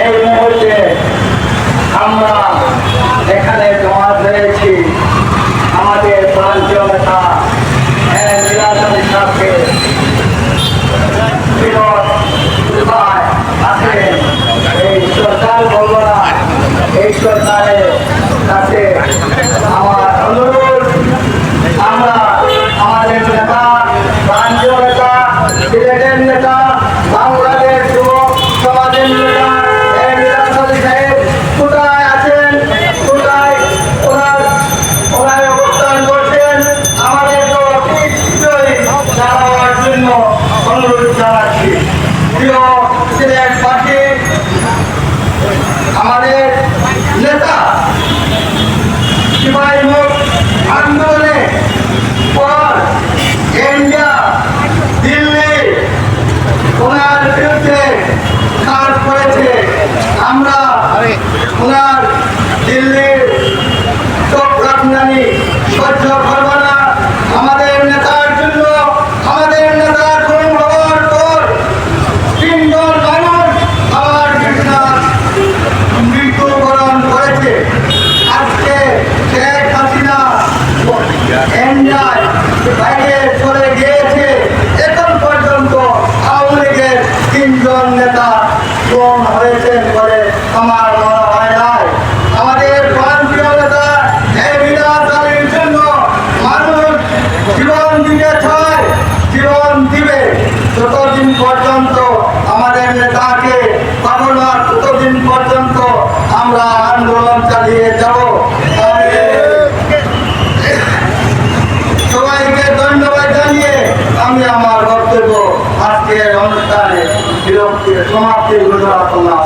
এই মুহূর্তে আমরা এখানে জমা হয়েছি রাখনানি সহ্য করব না। আমাদের নেতার জন্য, আমাদের নেতার খুন হওয়ার পর তিনজন মানুষ আমার কৃষ্ণার মৃত্যুবরণ করেছে। আজকে শেখ হাসিনা বাইরে চলে গিয়েছে। এখন পর্যন্ত আওয়ামী লীগের তিনজন নেতা খুন হয়েছেন। যতদিন পর্যন্ত আমাদের নেতাকে পাবো না ততদিন পর্যন্ত আমরা আন্দোলন চালিয়ে যাব সবাইকে ধন্যবাদ জানিয়ে আমি আমার বক্তব্য আজকের অনুষ্ঠানে বিরক্তির সমাপ্তির ঘোষণা করলাম।